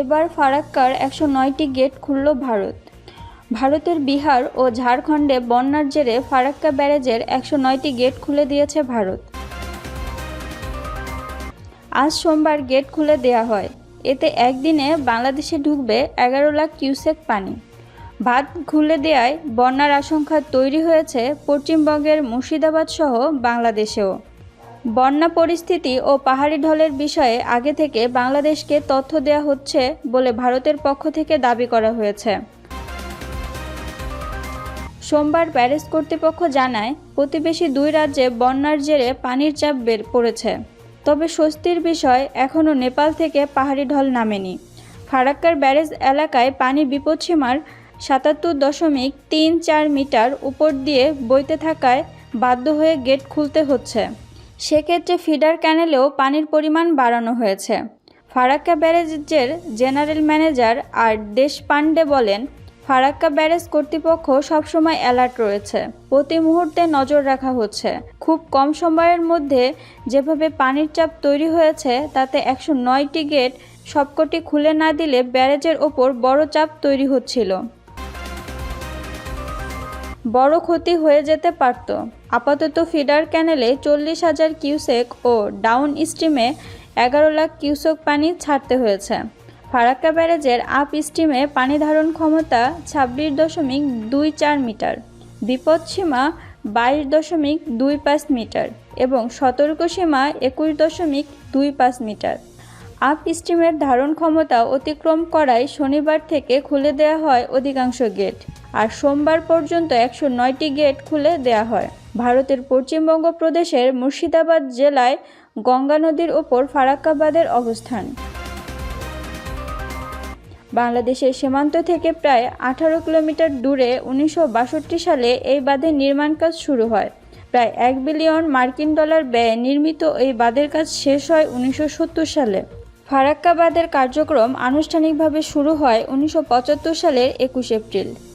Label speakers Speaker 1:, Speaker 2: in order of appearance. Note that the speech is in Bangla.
Speaker 1: এবার ফারাক্কার একশো নয়টি গেট খুলল ভারত। ভারতের বিহার ও ঝাড়খণ্ডে বন্যার জেরে ফারাক্কা ব্যারেজের একশো নয়টি গেট খুলে দিয়েছে ভারত। আজ সোমবার গেট খুলে দেয়া হয়। এতে একদিনে বাংলাদেশে ঢুকবে এগারো লাখ কিউসেক পানি। ভাত খুলে দেয়ায় বন্যার আশঙ্কা তৈরি হয়েছে পশ্চিমবঙ্গের মুর্শিদাবাদ সহ বাংলাদেশেও। বন্যা পরিস্থিতি ও পাহাড়ি ঢলের বিষয়ে আগে থেকে বাংলাদেশকে তথ্য দেওয়া হচ্ছে বলে ভারতের পক্ষ থেকে দাবি করা হয়েছে। সোমবার প্যারিস কর্তৃপক্ষ জানায়, প্রতিবেশী দুই রাজ্যে বন্যার জেরে পানির চাপ বের পড়েছে। তবে স্বস্তির বিষয়, এখনও নেপাল থেকে পাহাড়ি ঢল নামেনি। ফারাক্কার ব্যারেজ এলাকায় পানি বিপদসীমার সাতাত্তর দশমিক তিন চার মিটার উপর দিয়ে বইতে থাকায় বাধ্য হয়ে গেট খুলতে হচ্ছে। সেক্ষেত্রে ফিডার ক্যানেলেও পানির পরিমাণ বাড়ানো হয়েছে। ফারাক্কা ব্যারেজের জেনারেল ম্যানেজার আর দেশ দেশপান্ডে বলেন, ফারাক্কা ব্যারেজ কর্তৃপক্ষ সবসময় অ্যালার্ট রয়েছে। প্রতি মুহূর্তে নজর রাখা হচ্ছে। খুব কম সময়ের মধ্যে যেভাবে পানির চাপ তৈরি হয়েছে, তাতে একশো নয়টি গেট সবকটি খুলে না দিলে ব্যারেজের ওপর বড় চাপ তৈরি হচ্ছিল। বড় ক্ষতি হয়ে যেতে পারত। আপাতত ফিডার ক্যানেলে চল্লিশ হাজার কিউসেক ও ডাউন স্ট্রিমে এগারো লাখ কিউসেক পানি ছাড়তে হয়েছে। ফারাক্কা ব্যারেজের আপ স্ট্রিমে পানি ধারণ ক্ষমতা ছাব্বিশ দশমিক দুই চার মিটার বিপদসীমা বাইশ দশমিক দুই পাঁচ মিটার এবং সতর্কসীমা একুশ দশমিক দুই পাঁচ মিটার। আপ স্ট্রিমের ধারণ ক্ষমতা অতিক্রম করায় শনিবার থেকে খুলে দেওয়া হয় অধিকাংশ গেট। আর সোমবার পর্যন্ত একশো নয়টি গেট খুলে দেওয়া হয়। ভারতের পশ্চিমবঙ্গ প্রদেশের মুর্শিদাবাদ জেলায় গঙ্গা নদীর ওপর ফারাক্কাবাদের অবস্থান। বাংলাদেশের সীমান্ত থেকে প্রায় আঠারো কিলোমিটার দূরে উনিশশো বাষট্টি সালে এই বাঁধের নির্মাণ কাজ শুরু হয়। প্রায় এক বিলিয়ন মার্কিন ডলার ব্যয়ে নির্মিত এই বাঁধের কাজ শেষ হয় উনিশশো সত্তর সালে। ফারাক্কা বাঁধের কার্যক্রম আনুষ্ঠানিকভাবে শুরু হয় উনিশশো পঁচাত্তর সালের একুশ এপ্রিল।